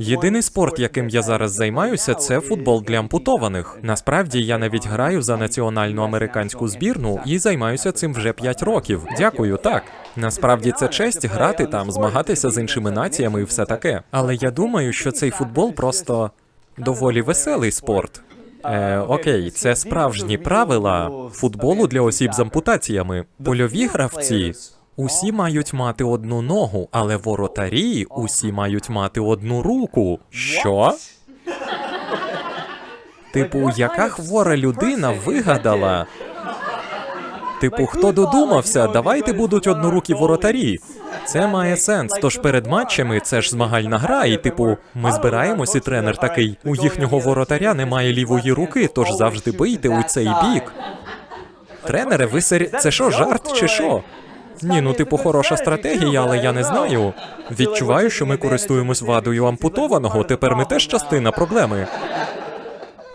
Єдиний спорт, яким я зараз займаюся, це футбол для ампутованих. Насправді я навіть граю за національну американську збірну і займаюся цим вже 5 років. Дякую, так. Насправді це честь грати там, змагатися з іншими націями і все таке. Але я думаю, що цей футбол просто доволі веселий спорт. Е, окей, це справжні правила футболу для осіб з ампутаціями. Польові гравці усі мають мати одну ногу, але воротарі усі мають мати одну руку. Що? Типу, яка хвора людина вигадала? Типу, хто додумався, давайте будуть однорукі воротарі. Це має сенс. Тож перед матчами це ж змагальна гра, і типу, ми збираємось, і тренер такий. У їхнього воротаря немає лівої руки, тож завжди бийте у цей бік. Тренере, ви сері... Це що, жарт чи що? Ні, ну типу хороша стратегія, але я не знаю. Відчуваю, що ми користуємось вадою ампутованого. Тепер ми теж частина проблеми.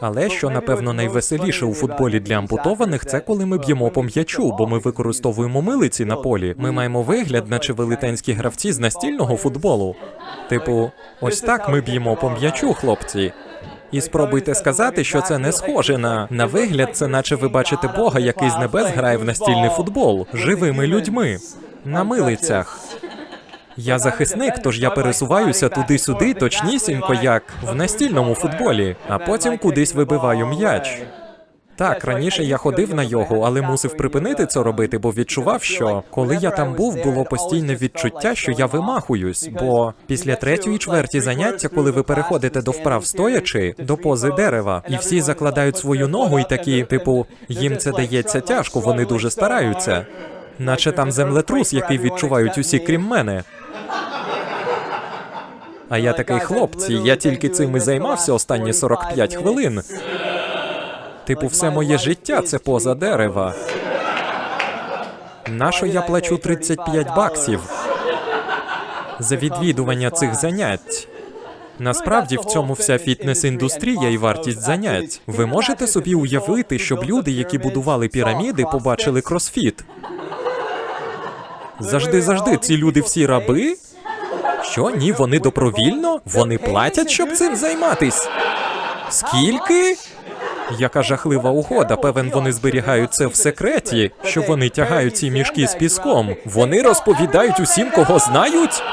Але що напевно найвеселіше у футболі для ампутованих, це коли ми б'ємо по м'ячу, бо ми використовуємо милиці на полі. Ми маємо вигляд, наче велетенські гравці з настільного футболу. Типу, ось так ми б'ємо по м'ячу, хлопці. І спробуйте сказати, що це не схоже на на вигляд, це наче ви бачите Бога, який з небес грає в настільний футбол живими людьми на милицях. Я захисник, тож я пересуваюся туди-сюди, точнісінько, як в настільному футболі, а потім кудись вибиваю м'яч. Так, раніше я ходив на йогу, але мусив припинити це робити, бо відчував, що коли я там був, було постійне відчуття, що я вимахуюсь. Бо після третьої чверті заняття, коли ви переходите до вправ стоячи, до пози дерева, і всі закладають свою ногу, і такі, типу, їм це дається тяжко, вони дуже стараються. Наче там землетрус, який відчувають усі, крім мене. А я такий хлопці, я тільки цим і займався останні 45 хвилин. Типу, все моє життя це поза дерева. Нащо я плачу 35 баксів за відвідування цих занять? Насправді в цьому вся фітнес-індустрія і вартість занять. Ви можете собі уявити, щоб люди, які будували піраміди, побачили кросфіт. Завжди, завжди, ці люди всі раби? Що ні, вони добровільно? Вони платять, щоб цим займатись? Скільки? Яка жахлива угода. Певен, вони зберігають це в секреті, що вони тягають ці мішки з піском. Вони розповідають усім, кого знають.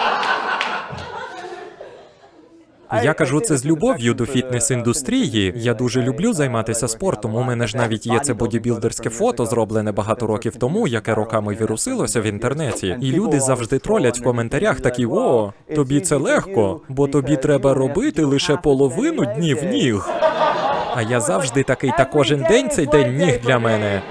Я кажу це з любов'ю до фітнес-індустрії. Я дуже люблю займатися спортом. У мене ж навіть є це бодібілдерське фото, зроблене багато років тому, яке роками вірусилося в інтернеті. І люди завжди тролять в коментарях такі: о, тобі це легко, бо тобі треба робити лише половину днів ніг. А я завжди такий, та кожен день цей день ніг для мене.